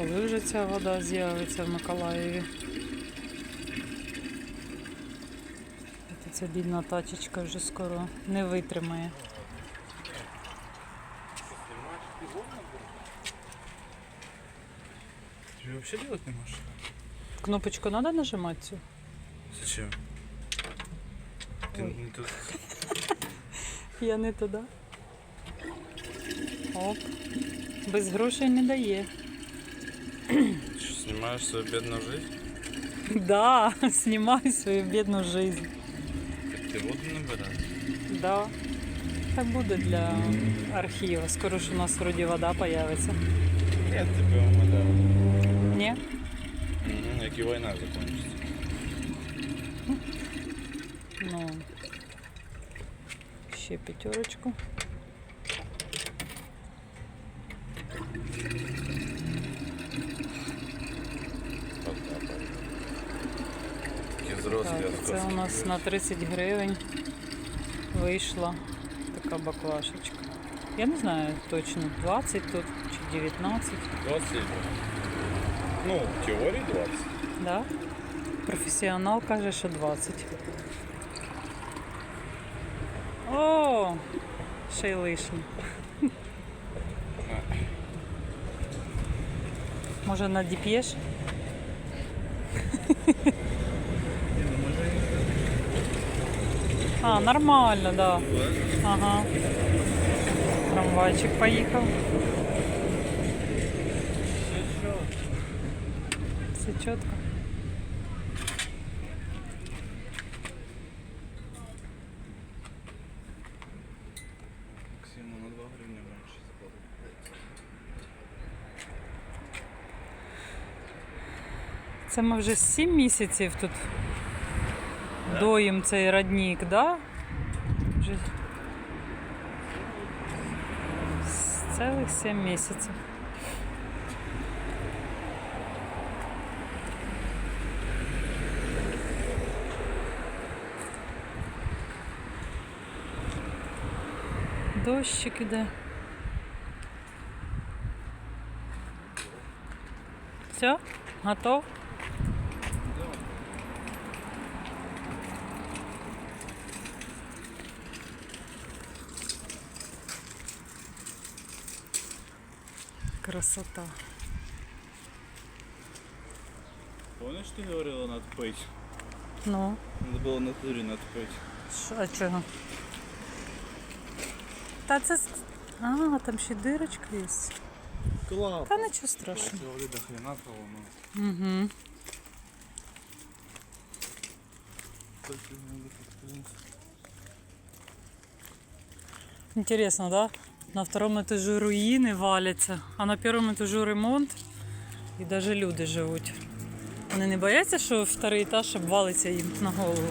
коли вже ця вода з'явиться в Миколаєві. Ця бідна тачечка вже скоро не витримає. Ты вообще делать не можешь? Кнопочку треба нажимати цю? Зачем? Ты Ой. не тут. Я не туди. Оп. Без грошей не дає. Что, снимаешь свою бедную жизнь? Да, знімаю свою бідну жизнь. Так ты воду набираешь? Да. Так буде для архіву. Скоро ж у нас вроді вода появиться. Нет, ты бы умолял. Ні? Угу, як і війна закончится. Ну. Ще п'ятерочку. Так, це у нас на 30 гривень вийшла така баклашечка. Я не знаю точно, 20 тут чи 19. 20. Ну, в теорії 20. Да? Професіонал каже, що 20. О, ще й лишні. Може надіп'єш? А, нормально, да. Ага. Трамвайчик поїхав. Все чітко. Максиму на 2 гривні менше заплатити. Це ми вже 7 місяців тут доїм цей родник, да? З цілих 7 місяців. Дощик іде. Все? Готов? Красота. Помниш, ти говорила надо пить? Ну, Надо було на турі надо пить. що- а чого? Та це. с- А, там ще дирочка є. Клас. Та нічого страшного. Води до хрена того, ну. Угу. Тільки не буде Интересно, да? На втором этаже руїни валяться, а на першому етажу ремонт і навіть люди живуть. Вони не бояться, що второй етаж обвалиться їм на голову.